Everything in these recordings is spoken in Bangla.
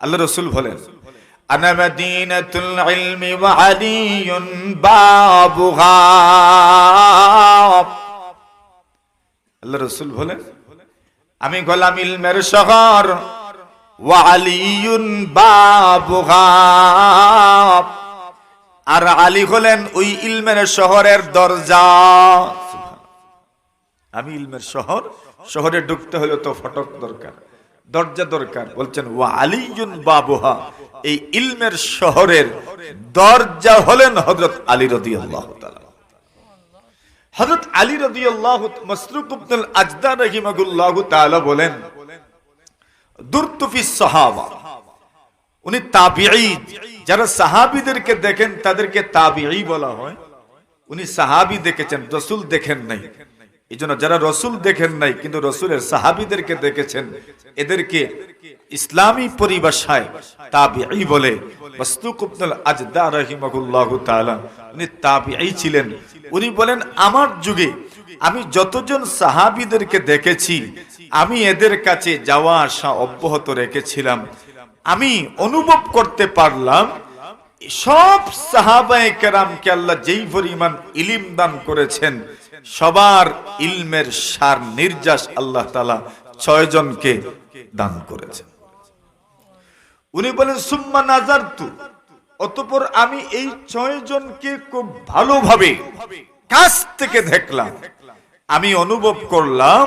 আল্লাহ রসুল বলেন أنا مدينة العلم وعلي بابها আল্লাহ রসুল বলেন আমি গোলাম ইলমের শহর ওয়ালিউন বাবুহা আর আলী হলেন ওই ইলমের শহরের দরজা আমি ইলমের শহর শহরে ঢুকতে হলে তো ফটক দরকার দরজা দরকার। বলছেন, ওয়া আলিজুন বাবুহা। এই ইলমের শহরের দরজা হলেন হজরত আলী রাদিয়াল্লাহু তাআলা। হযরত আলী রাদিয়াল্লাহু মাসরুক ইবনুল আজদা রাহিমাহুল্লাহু তাআলা বলেন, দুরতু ফিস সাহাবা। উনি যারা সাহাবীদেরকে দেখেন তাদেরকে তাবিঈ বলা হয়। উনি সাহাবি দেখেছেন, রসুল দেখেন নাই। এই জন্য যারা রসুল দেখেন নাই, কিন্তু রসুলের সাহাবিদেরকে দেখেছেন, এদেরকে ইসলামী পরিভাষায় তাবিঈ বলে। মাসলুক ইবনুল আজদা রাহিমাহুল্লাহু তাআলা, উনি তাবিঈ ছিলেন। উনি বলেন, আমার যুগে আমি যতজন সাহাবীদেরকে দেখেছি, আমি এদের কাছে যাওয়া আসা অব্যাহত রেখেছিলাম। আমি অনুভব করতে পারলাম, সব সাহাবায়ে কেরামকে আল্লাহ যেই পরিমাণ ইলিম দান করেছেন সবার ইলমের সার নির্যাস আল্লাহ তালা ছয় জনকে দান করেছেন। উনি বলেন, সুম্মা নাজার তু অতপর আমি এই ছয় জনকে খুব ভালোভাবে কাছ থেকে দেখলাম। আমি অনুভব করলাম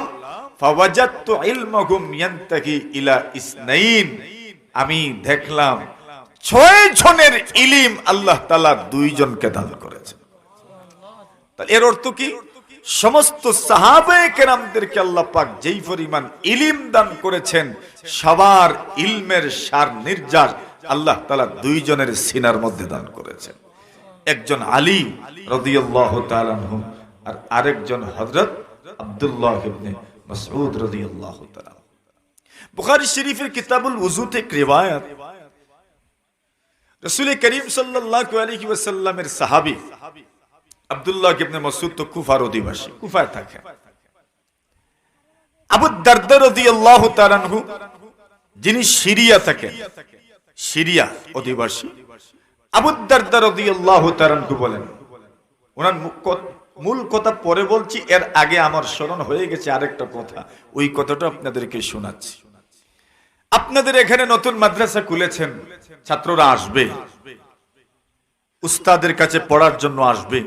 আমি দেখলাম ছয় জনের ইলিম আল্লাহ তাআলা দুইজনকে দান তাহলে এর অর্থ কি? সমস্ত কেরামদেরকে যেই পরিমাণ ইলিম দান করেছেন, সবার ইলমের সার নির্যাস আল্লাহ তাআলা দুইজনের সিনার মধ্যে দান করেছেন। একজন আলী রাদিয়াল্লাহু আর আরেকজন হযরত আব্দুল্লাহ রাদিয়াল্লাহু শরীফের কিতাবুল করিম আব্দুল্লাহ ইবনে মাসউদ তো কুফার অধিবাসী, কুফায় থাকে। আবু দারদা রাদিয়াল্লাহু তাআলা আনহু, যিনি সিরিয়া থাকেন সিরিয়া অধিবাসী, আবু দারদা রাদিয়াল্লাহু তাআলা আনহু বলেন, ওনার মূল কথা পরে বলছি, এর আগে আমার স্মরণ হয়ে গেছে আরেকটা কথা, ওই কথাটা আপনাদেরকে শোনাচ্ছি। আপনাদের এখানে নতুন মাদ্রাসা খুলেছেন, ছাত্ররা আসবে। উস্তাদের কাছে পড়ার জন্য আসবে।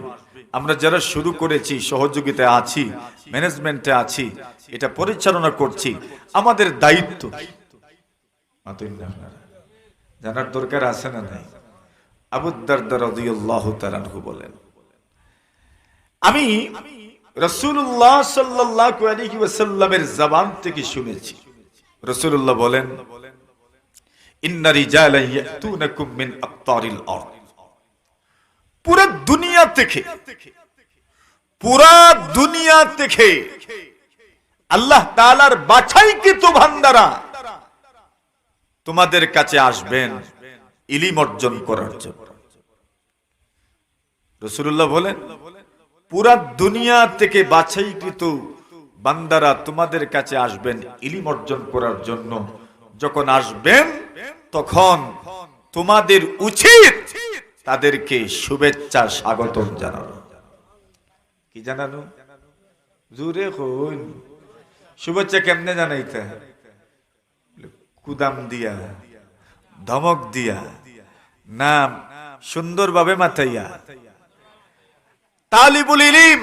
আমরা যারা শুরু করেছি, সহযোগিতায় আছি ম্যানেজমেন্টে আছি, এটা পরিচালনা করছি, আমাদের দায়িত্ব। জানার দরকার আছে না নাই? বলেন, আমি সাল্লাল্লাহু জবান থেকে শুনেছি। রাসূলুল্লাহ বলেন পুরো দুনিয়া থেকে, পুরা দুনিয়া আল্লাহ তাআলার বাছাইকৃত ভান্ডারা তোমাদের কাছে আসবেন, ইলিম অর্জন করার জন্য। রসুল্লাহ বলেন, পুরা দুনিয়া থেকে বান্দারা তোমাদের কাছে আসবেন, ইলিম অর্জন করার জন্য। যখন আসবেন, তখন তোমাদের উচিত তাদেরকে শুভেচ্ছা স্বাগতম জানানো। কি জানানো? জুরে হইন শুভেচ্ছা কেমনে জানাইতে? কুদাম দিয়া, ধমক দিয়া, নাম সুন্দরভাবে মাথাইয়া। তালিবুল ইলিম,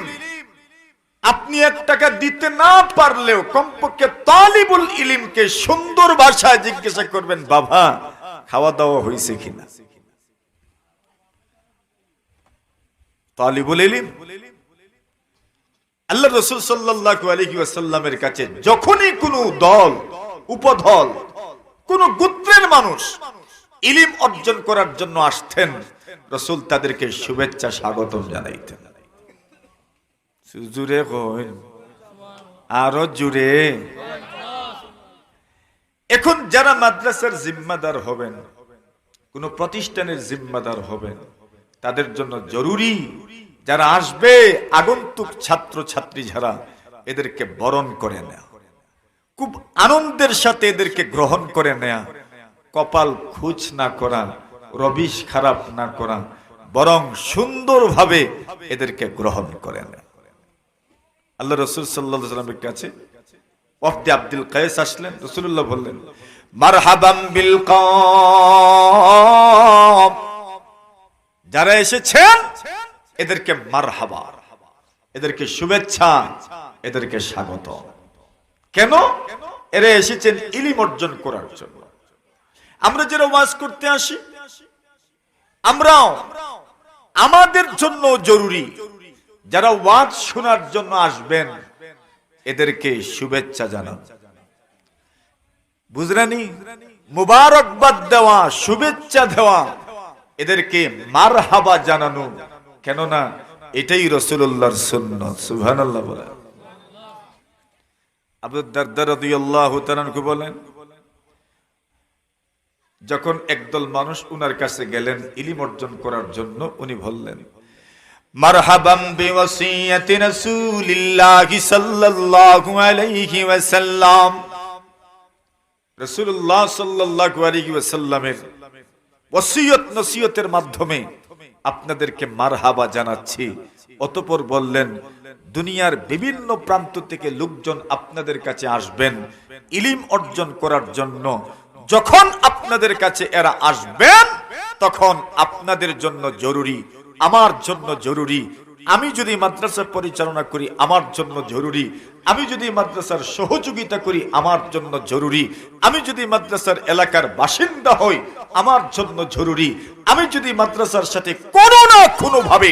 আপনি এক টাকা দিতে না পারলেও কমপক্ষে তালিবুল ইলিমকে সুন্দর ভাষায় জিজ্ঞাসা করবেন, বাবা, খাওয়া দাওয়া হয়েছে কিনা? তালিবুল ইলিম। আল্লাহ রসুল কাছে যখনই কোনো দল, উপদল, কোন গোত্রের মানুষ ইলিম অর্জন করার জন্য আসতেন, রসুল তাদেরকে শুভেচ্ছা স্বাগতম জানাইতেন। আরও জুড়ে। এখন যারা মাদ্রাসার জিম্মাদার হবেন, কোন প্রতিষ্ঠানের জিম্মাদার হবেন তাদের জন্য জরুরি যারা আসবে, আগন্তুক ছাত্র ছাত্রী যারা, এদেরকে বরণ করে নেওয়া খুব আনন্দের সাথে এদেরকে গ্রহণ করে নেয়া। কপাল খুচ না করা, রবিশ খারাপ না করা, বরং সুন্দরভাবে এদেরকে গ্রহণ করেন আল্লাহ রসুল সাল্লামের কাছে ওয়াফদে আব্দুল কায়েস আসলেন রসুল্লাহ বললেন, মারহাবাম বিল কওম যারা এসেছেন এদেরকে মারহাবা, এদেরকে শুভেচ্ছা, এদেরকে স্বাগত। কেন? এরা এসেছেন ইলিম অর্জন করার জন্য। আমরা যারা ওয়াজ করতে আসি, আমরাও আমাদের জন্য জরুরি। যারা ওয়াজ শোনার জন্য আসবেন, এদেরকে শুভেচ্ছা জানান। বুঝলেনি? মুবারকবাদ দেওয়া, শুভেচ্ছা দেওয়া। এদেরকে মারহাবা জানানো। কেননা এটাই রসুল্লাহর সুন্ন দারদার বলেন। যখন একদল মানুষ উনার কাছে গেলেন, ইলিম অর্জন করার জন্য উনি বললেন, মারহাবাম বিওয়াসিয়াতি রাসূলিল্লাহি সাল্লাল্লাহু ওসিয়ত নসিয়তের মাধ্যমে আপনাদেরকে মারহাবা জানাচ্ছি। অতপর বললেন, দুনিয়ার বিভিন্ন প্রান্ত থেকে লোকজন আপনাদের কাছে আসবেন, ইলিম অর্জন করার জন্য। যখন আপনাদের কাছে এরা আসবেন, তখন আপনাদের জন্য জরুরি, আমার জন্য জরুরি আমি যদি মাদ্রাসা পরিচালনা করি, আমার জন্য জরুরি। আমি যদি মাদ্রাসার সহযোগিতা করি, আমার জন্য জরুরি। আমি যদি মাদ্রাসার এলাকার বাসিন্দা হই, আমার জন্য জরুরি। আমি যদি মাদ্রাসার সাথে কোনো না কোনো ভাবে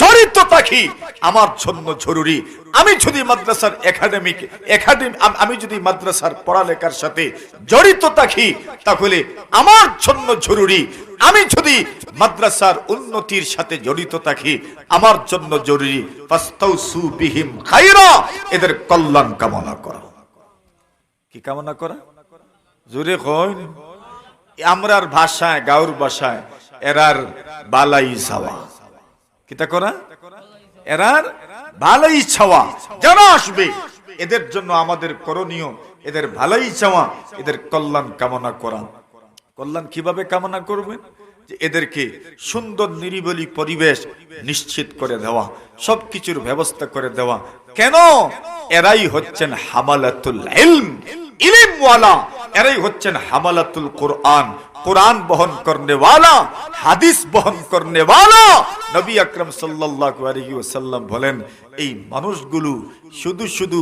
জড়িত থাকি, আমার জন্য জরুরি। আমি যদি মাদ্রাসার একাডেমিক একাডেমি আমি যদি মাদ্রাসার পড়ালেখার সাথে জড়িত থাকি, তাহলে আমার জন্য জরুরি। আমি যদি মাদ্রাসার উন্নতির সাথে জড়িত থাকি, আমার জন্য জরুরি বিহিম খাইরা, এদের কল্যাণ কামনা করা। কি কামনা করা? জোরে কই আমরার ভাষায় গাউর ভাষায়, এরার বালাই ছাওয়া। কিতা করা? এরার ভালাই ছাওয়া। যারা আসবে। এদের জন্য আমাদের করণীয়, এদের ভালাই চাওয়া এদের কল্যাণ কামনা করা। কল্যাণ কীভাবে কামনা করবেন যে এদেরকে সুন্দর, নিরিবলি পরিবেশ নিশ্চিত করে দেওয়া, সবকিছুর ব্যবস্থা করে দেওয়া। কেন? এরাই হচ্ছেন হামালাতুল ইলম। এরাই হচ্ছেন হামালাতুল কোরআন। কোরআন বহন করনে ওয়ালা হাদিস বহন করনে ওয়ালা নবী আকরাম সাল্লাল্লাহু আলাইহি ওয়াসাল্লাম বলেন, এই মানুষগুলো শুধু শুধু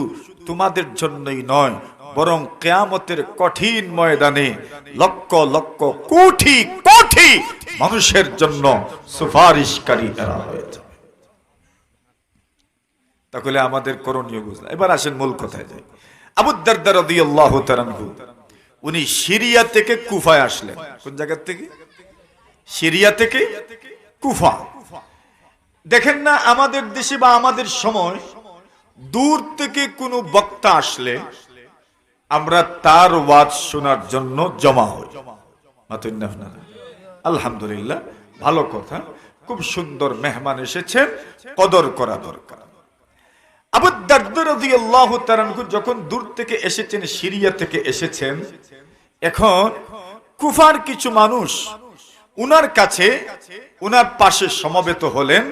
তোমাদের জন্যই নয় বরং কেয়ামতের কঠিন ময়দানে লক্ষ লক্ষ কোটি কোটি মানুষের জন্য সুপারিশকারী এরা হয়েছে তাহলে আমাদের করণীয় বুঝলাম। এবার আসেন মূল কথায় যাই। আবু দারদার রাদিয়াল্লাহু তাআলা উনি সিরিয়া থেকে কুফায় আসলেন। কোন জায়গা থেকে? সিরিয়া থেকে কুফা। দেখেন না, আমাদের দেশে বা আমাদের সময় দূর থেকে কোনো বক্তা আসলে আমরা তার ওয়াজ শোনার জন্য জমা হই। আপনারা? আলহামদুলিল্লাহ, ভালো কথা। খুব সুন্দর মেহমান এসেছেন কদর করা দরকার। আবু দারদা রাদিয়াল্লাহু যখন দূর থেকে এসেছেন, সিরিয়া থেকে এসেছেন, এখন কুফার কিছু মানুষ উনার কাছে, উনার পাশে সমবেত হলেন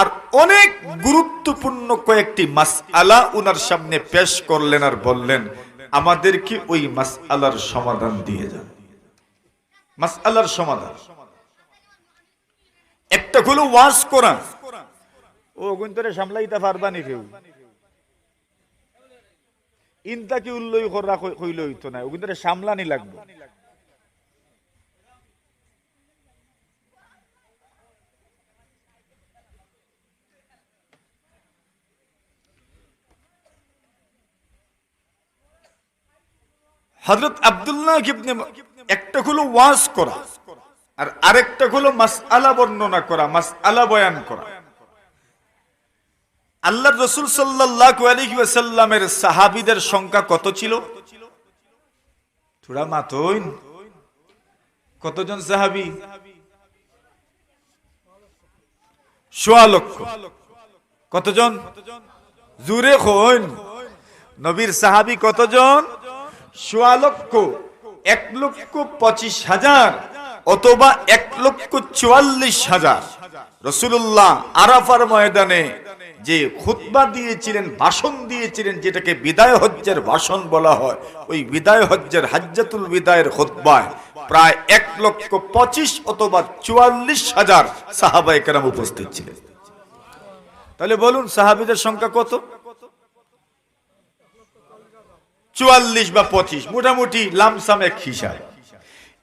আর অনেক গুরুত্বপূর্ণ কয়েকটি মাসআলা উনার সামনে পেশ করলেন আর বললেন আমাদেরকে ওই মাস আলার সমাধান দিয়ে যান। মাস আলার সমাধান। একটা হলো ওয়াজ করা। ও গুন্তরে সামলাইতে পারবানি কেউ? ইনতা উল্লই করা হইল হইতো না ওগুন্তরে সামলানি লাগবে। হযরত আব্দুল্লাহ একটা হলো ওয়াজ করা আর আরেকটা হলো মাসআলা বর্ণনা করা, মাসআলা বয়ান করা। আল্লাহ রসুল সাল্লাল্লাহু সাহাবীদের সংখ্যা কত ছিল? কতজন সাহাবী? সোয়া লক্ষ। কতজন? জুরে হইন নবীর সাহাবী কতজন? সোয়া এক লক্ষ পঁচিশ হাজার অথবা এক লক্ষ চুয়াল্লিশ হাজার। রসুল্লাহ আরাফার ময়দানে যে খুতবা দিয়েছিলেন, ভাষণ দিয়েছিলেন, যেটাকে বিদায় হজ্জের ভাষণ বলা হয়, ওই বিদায় হজ্জের, হাজ্জাতুল বিদায়ের খুতবায় প্রায় এক লক্ষ পঁচিশ অথবা চুয়াল্লিশ হাজার সাহাবা একরাম উপস্থিত ছিলেন। তাহলে বলুন, সাহাবিদের সংখ্যা কত? চুয়াল্লিশ বা পঁচিশ, মোটামুটি লামসাম এক হিসাব।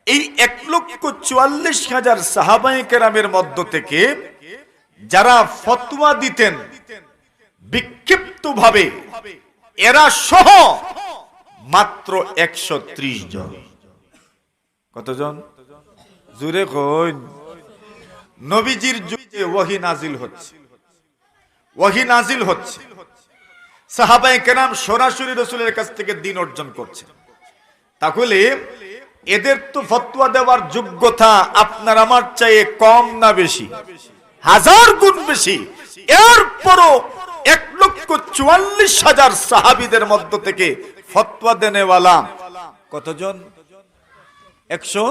এই এক লক্ষ চুয়াল্লিশ হাজার সাহাবাই কেরামের মধ্য থেকে যারা ফতোয়া দিতেন বিক্ষিপ্ত ভাবে এরা সহ মাত্র একশো ত্রিশ জন। কতজন? জুড়ে কইন। নবীজির যুগে ওয়াহি নাজিল হচ্ছে, ওয়াহি নাজিল হচ্ছে কেরাম সরাসরি রসুলের কাছ থেকে দিন অর্জন করছে তাহলে এদের তো ফতোয়া দেওয়ার যোগ্যতা আপনার আমার চাইয়ে কম না বেশি? হাজার গুণ বেশি। এরপরও এক লক্ষ চুয়াল্লিশ হাজার সাহাবিদের মধ্য থেকে ফতোয়া দেনেওয়ালা কতজন? একশো?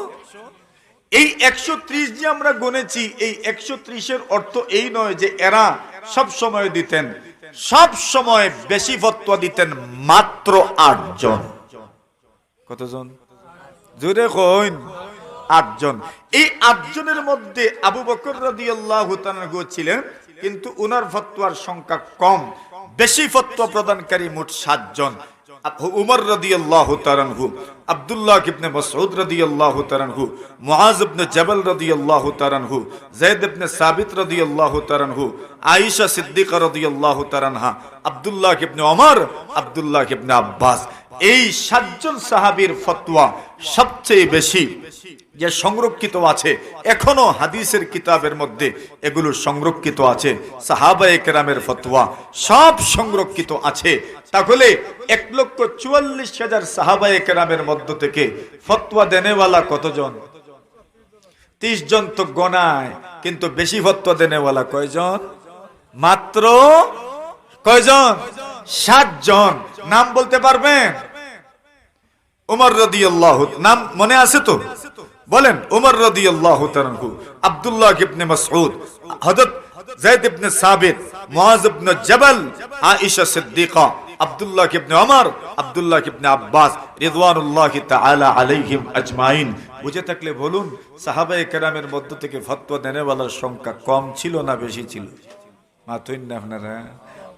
এই একশো ত্রিশ যে আমরা গুনেছি এই একশো ত্রিশের অর্থ এই নয় যে এরা সব সময় দিতেন। সব সময় বেশি ফতোয়া দিতেন মাত্র আটজন। কতজন? জুড়ে কইন। আটজন। এই আটজনের মধ্যে আবু বকর রাদিয়াল্লাহু তাআলা ছিলেন, কিন্তু উনার ফতোয়ার সংখ্যা কম। বেশি ফতোয়া প্রদানকারী মোট সাতজন। উমর রাদিয়াল্লাহু তাআলাহু আব্দুল্লাহ ইবনে মাসউদ রাদিয়াল্লাহু তাআলাহু মুআজ ইবনে জাবাল রাদিয়াল্লাহু তাআলাহু যায়েদ ইবনে সাবিত রাদিয়াল্লাহু তাআলাহু আয়েশা সিদ্দিকা রাদিয়াল্লাহু তাআলাহা আব্দুল্লাহ ইবনে ওমর আব্দুল্লাহ ইবনে আব্বাস এই সাতজন সাহাবীর ফতোয়া সবচেয়ে বেশি যে সংরক্ষিত আছে, এখনও হাদিসের কিতাবের মধ্যে এগুলো সংরক্ষিত আছে, সাহাবায়ে কেরামের ফতোয়া সব সংরক্ষিত আছে। তাহলে এক লক্ষ চুয়াল্লিশ হাজার সাহাবায়ে কেরামের মধ্য থেকে ফতোয়া দেনেওয়ালা কতজন? তিরিশ জন তো গনায় কিন্তু বেশি ফতোয়া দেনেওয়ালা কয়জন? মাত্র কয়জন? জন নাম বলতে পারবেন? উমর রদি নাম মনে আছে তো? বলেন, উমর রদি আব্দুল্লাহ আব্বাস রিদওয়ানুল্লাহ তাআলা আলাইহিম আজমাইন। বুঝে থাকলে বলুন, সাহাবায়ে কেরামের মধ্য থেকে ফতোয়া দেনেওয়ালার সংখ্যা কম ছিল না বেশি ছিল? মাতুন না আপনারা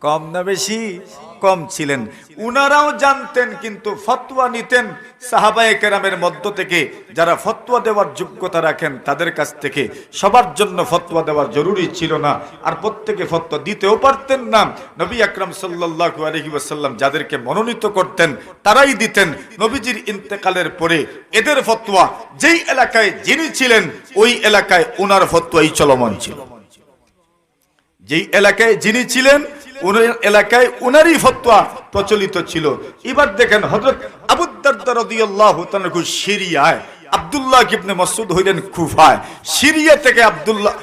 কম না বেশি? কম ছিলেন। উনারাও জানতেন, কিন্তু ফতোয়া নিতেন সাহাবায়ে কেরামের মধ্য থেকে। যারা ফতোয়া দেওয়ার যোগ্যতা রাখেন, তাদের কাছ থেকে সবার জন্য ফতোয়া দেওয়া জরুরি ছিল না। আর প্রত্যেকে ফতোয়া দিতেও পারতেন না। নবী আকরাম সাল্লাল্লাহু আলাইহি ওয়াসাল্লাম যাদেরকে মনোনীত করতেন, তারাই দিতেন। নবীজির ইন্তেকালের পরে এদের ফতোয়া, যেই এলাকায় যিনি ছিলেন, ওই এলাকায় ওনার ফতোয়াই চলমান ছিল। যেই এলাকায় যিনি ছিলেন উনার এলাকায় উনারই ফতোয়া প্রচলিত ছিল। এবার দেখেন হযরত আবু দারদা সিরিয়ায় আব্দুল্লাহ ইবনে মাসউদ হইলেন কুফায় সিরিয়া থেকে আব্দুল্লাহ,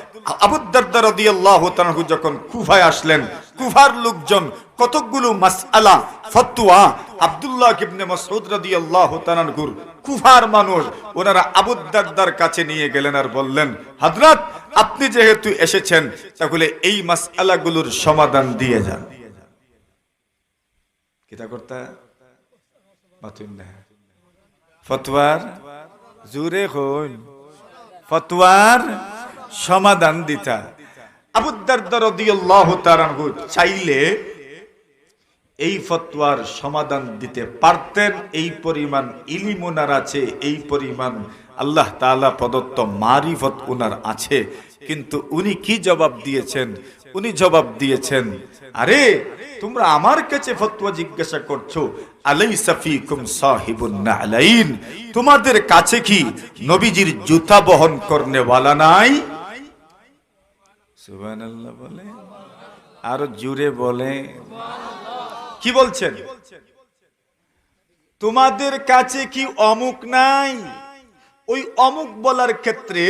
আবু দারদা রাদিয়াল্লাহু তাআলা যখন কুফায় আসলেন কুফার লোকজন কতকগুলো মাসআলা, ফতোয়া আব্দুল্লাহ ইবনে মাসউদ রাদিয়াল্লাহু তাআলার কুফার মানুষ, ওনারা আবু দারদার কাছে নিয়ে গেলেন আর বললেন, হযরত, আপনি যেহেতু এসেছেন, তাহলে এই মাসআলাগুলোর সমাধান দিয়ে যান। করতা? ফতোয়ার সমাধান দিতা। আবু দারদা রাদিয়াল্লাহু তাআলা চাইলে এই ফতোয়ার সমাধান দিতে পারতেন, এই পরিমাণ ইলিম ওনার আছে, এই পরিমাণ আল্লাহ তাআলা প্রদত্ত মারিফত ওনার আছে। কিন্তু উনি কি জবাব দিয়েছেন? উনি জবাব দিয়েছেন, আরে, তোমরা আমার কাছে ফতোয়া জিজ্ঞাসা করছ নালাইন। তোমাদের কাছে কি নবীজির জুতা বহন করনে ওয়ালা নাই? সুবহানাল্লাহ বলে, আরও জুড়ে বলে। কি বলছেন? তোমাদের কাছে কি অমুক নাই? ওই অমুক বলার ক্ষেত্রে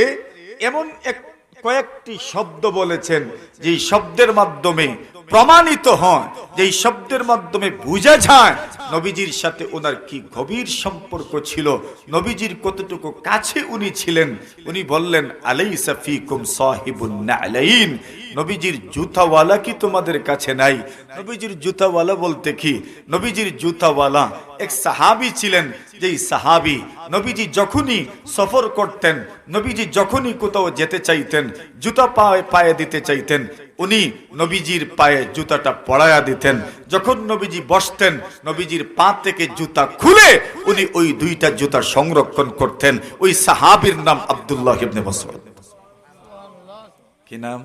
এমন এক কয়েকটি শব্দ বলেছেন যে শব্দের মাধ্যমে প্রমাণিত হয় যে শব্দের মাধ্যমে বোঝা যায় নবীজির সাথে ওনার কি গভীর সম্পর্ক ছিল, নবীজির কতটুকু কাছে উনি ছিলেন। উনি বললেন, আলাইসা ফিকুম সাহিবুন নালাইন নবীজির জুতাওয়ালা কি তোমাদের কাছে নাই? নবীজির জুতাওয়ালা বলতে কি? নবীজির জুতাওয়ালা এক সাহাবী ছিলেন, যেই সাহাবী নবীজি যখনই সফর করতেন, নবীজি যখনই কোথাও যেতে চাইতেন, জুতা পায়ে পায়ে দিতে চাইতেন, উনি নবীজির পায়ে জুতাটা পড়ায়া দিতেন। যখন নবীজি বসতেন, নবীজির পা থেকে জুতা খুলে উনি ওই দুইটা জুতা সংরক্ষণ করতেন। ওই সাহাবীর নাম আব্দুল্লাহ ইবনে মাসউদ। কি নাম?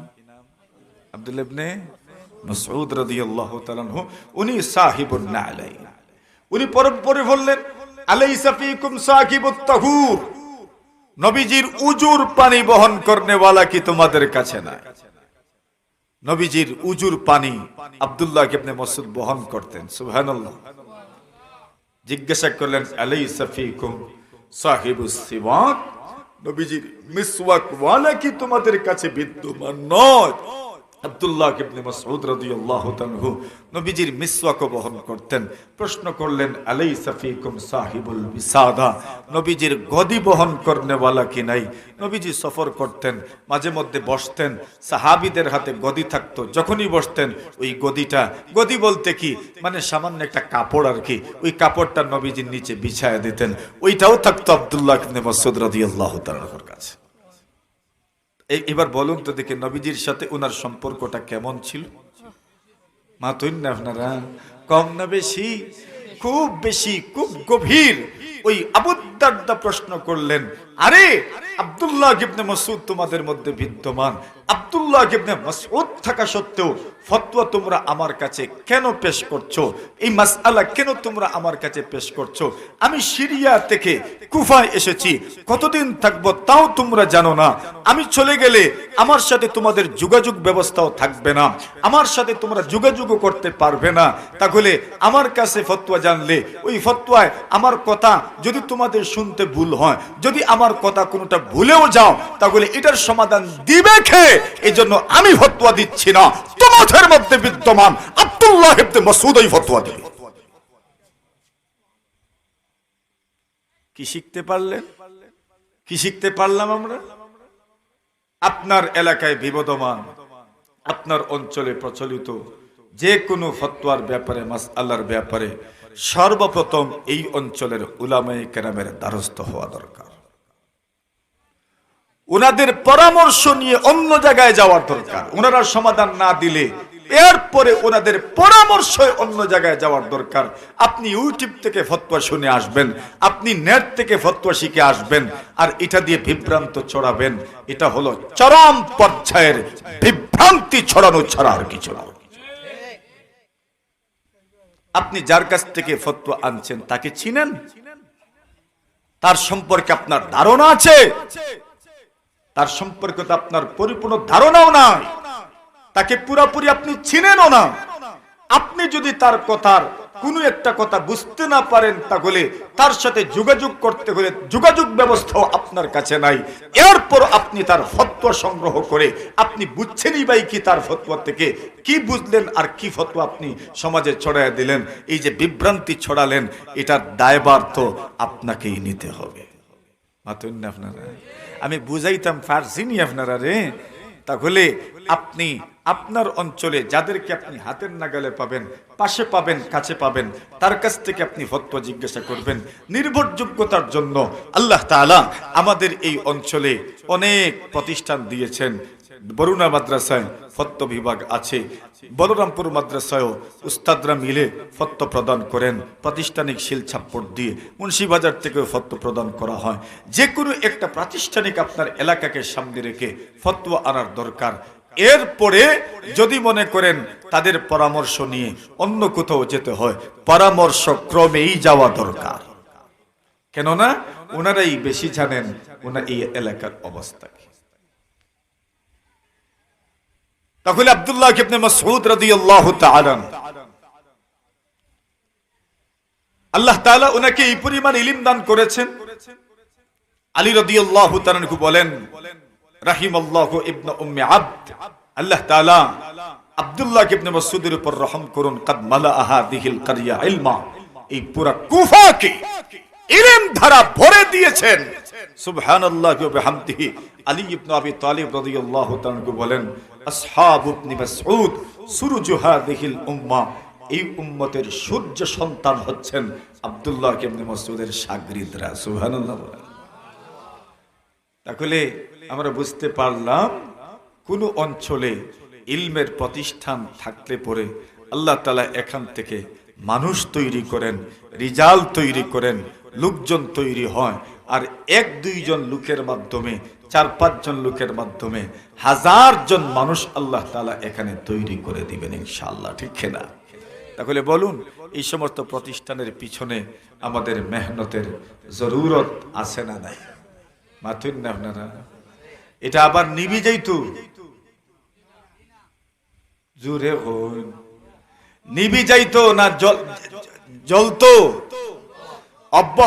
আব্দুল্লাহ ইবনে মাসউদ উনি উনি বললেন তাহুর। নবীজির উজুর পানি বহন কি তোমাদের কাছে নাই? নবীজির উজুর পানি আব্দুল্লাহ বহন করতেন জিজ্ঞাসা করলেন, আলাইসা ফিকুম সাহিবুস সিওয়াক? নবীজির মিসওয়াক ওয়ালা কি তোমাদের কাছে বিদ্যমান নয়? আব্দুল্লাহ ইবনে মাসউদ রাদিয়াল্লাহু তাআলা নবীজির মিসওয়াক বহন করতেন। প্রশ্ন করলেন, আলাইসা ফিকুম সাহিবুল বিসাদা? নবীজির গদি বহন করনেওয়ালা কি নাই? নবীজি সফর করতেন, মাঝে মধ্যে বসতেন, সাহাবীদের হাতে গদি থাকতো, যখনই বসতেন ওই গদিটা, গদি বলতে কি? মানে সামান্য একটা কাপড় আর কি, ওই কাপড়টা নবীজির নিচে বিছায়া দিতেন। ওইটাও থাকতো আব্দুল্লাহ ইবনে মাসউদ রাদিয়াল্লাহু তাআলার কাছে। এবার বলুন তো দেখে নবীজির সাথে ওনার সম্পর্কটা কেমন ছিল? মাতুন না আপনারা কম না বেশি? খুব বেশি, খুব গভীর। ওই আবুদ্দারদা প্রশ্ন করলেন, আরে, আব্দুল্লাহ গিবনে মাসুদ তোমাদের মধ্যে বিদ্যমান। আব্দুল্লাহ গিবনে মাসউদ থাকা সত্ত্বেও ফতোয়া তোমরা আমার কাছে কেন পেশ করছ? এই মাস মাসআলা কেন তোমরা আমার কাছে পেশ করছ? আমি সিরিয়া থেকে কুফায় এসেছি। কতদিন থাকব তাও তোমরা জানো না। আমি চলে গেলে আমার সাথে তোমাদের যোগাযোগ ব্যবস্থাও থাকবে না। আমার সাথে তোমরা যোগাযোগও করতে পারবে না। তাহলে আমার কাছে ফতোয়া জানলে, ওই ফতোয়ায় আমার কথা যদি তোমাদের শুনতে ভুল হয়, যদি আমার কথা কোনোটা ভুলেও যাও, তাহলে এটার সমাধান দিবে খে এই জন্য আমি ফতোয়া দিচ্ছি না। তোমাদের মধ্যে বিদ্যমান আব্দুল্লাহ ইবনে মাসউদ ফতোয়া দিবে। কি শিখতে পারলেন? কি শিখতে পারলাম আমরা? আপনার এলাকায় বিবদমান, আপনার অঞ্চলে প্রচলিত যে কোনো ফতোয়ার ব্যাপারে মাস আল্লাহর ব্যাপারে সর্বপ্রথম এই অঞ্চলের উলামায়ে কেরামের দ্বারস্থ হওয়া দরকার। ওনাদের পরামর্শ নিয়ে অন্য জায়গায় যাওয়ার দরকার। ওনারা সমাধান না দিলে এরপরে ওনাদের পরামর্শ অন্য জায়গায় যাওয়ার দরকার। আপনি ইউটিউব থেকে ফতোয়া শুনে আসবেন, আপনি নেট থেকে ফতোয়া শিখে আসবেন, আর এটা দিয়ে বিভ্রান্ত ছড়াবেন। এটা হলো চরম পর্যায়ের বিভ্রান্তি ছড়ানো ছাড়া আর কিছু না আপনি যার কাছ থেকে ফতোয়া আনছেন তাকে চিনেন? তার সম্পর্কে আপনার ধারণা আছে? তার সম্পর্কে তো আপনার পরিপূর্ণ ধারণাও নাই। তাকে পুরাপুরি আপনি চিনেনও না। আপনি যদি তার কথার কোনো একটা কথা বুঝতে না পারেন তাহলে তার সাথে যোগাযোগ করতে হলে যোগাযোগ ব্যবস্থাও আপনার কাছে নাই। এরপর আপনি তার ফতোয়া সংগ্রহ করে আপনি বুঝছেনই ভাই কি তার ফতোয়া থেকে? কি বুঝলেন আর কি ফতোয়া আপনি সমাজে ছড়াইয়া দিলেন? এই যে বিভ্রান্তি ছড়ালেন, এটার দায়বার তো আপনাকেই নিতে হবে। মাতুন আপনারা, আমি বুঝাইতাম ফার্সিনি আপনারা রে। তাহলে আপনি আপনার অঞ্চলে যাদেরকে আপনি হাতের নাগালে পাবেন, পাশে পাবেন, কাছে পাবেন, তার কাছ থেকে আপনি ফতোয়া জিজ্ঞাসা করবেন। নির্ভরযোগ্যতার জন্য আল্লাহ তালা আমাদের এই অঞ্চলে অনেক প্রতিষ্ঠান দিয়েছেন। বরুণা মাদ্রাসায় ফত্ত বিভাগ আছে। বলরামপুর মাদ্রাসায়ও উস্তাদরা মিলে ফত্ত প্রদান করেন। প্রাতিষ্ঠানিক শিল দিয়ে মুন্সিবাজার থেকেও ফত্ব প্রদান করা হয়। যে কোনো একটা প্রাতিষ্ঠানিক আপনার এলাকাকে সামনে রেখে ফতোয়া আনার দরকার। এরপরে যদি মনে করেন তাদের পরামর্শ নিয়ে অন্য কোথাও যেতে হয়, পরামর্শ ক্রমেই যাওয়া দরকার। কেননা, ওনারাই বেশি জানেন ওনার এই এলাকার অবস্থা কি তাহলে আব্দুল্লাহ ইবনে মাসউদ রাদিয়াল্লাহু তাআলা আল্লাহ তাআলা ওনাকে এই পরিমাণ ইলম দান করেছেন। আলী রাদিয়াল্লাহু তাআলা বলেন, রাহিমাল্লাহু ইবনে উম্মে আব্দ। আল্লাহ তাআলা আব্দুল্লাহ ইবনে মাসউদের উপর রহম করুন, কাদ মালা আহাদিহিল কারিয়া ইলমা। এই পুরা কুফাকে ইলম ধারা ভরে দিয়েছেন। তাহলে আমরা বুঝতে পারলাম, কোন অঞ্চলে ইলমের প্রতিষ্ঠান থাকলে পরে আল্লাহ তালা এখান থেকে মানুষ তৈরি করেন, রিজাল তৈরি করেন, লোকজন তৈরি হয়। আর এক, দুইজন লোকের মাধ্যমে, চার, পাঁচজন লোকের মাধ্যমে হাজার জন মানুষ আল্লাহ তালা এখানে তৈরি করে দিবেন ইনশাআল্লাহ, ঠিক না তাহলে বলুন, এই সমস্ত প্রতিষ্ঠানের পিছনে আমাদের মেহনতের জরুরত আছে না নাই? মাথুন না আপনারা? এটা আবার নিবি যাইতো জুড়ে হন। নিবি যাইতো না জল জ্বলতো? অব্য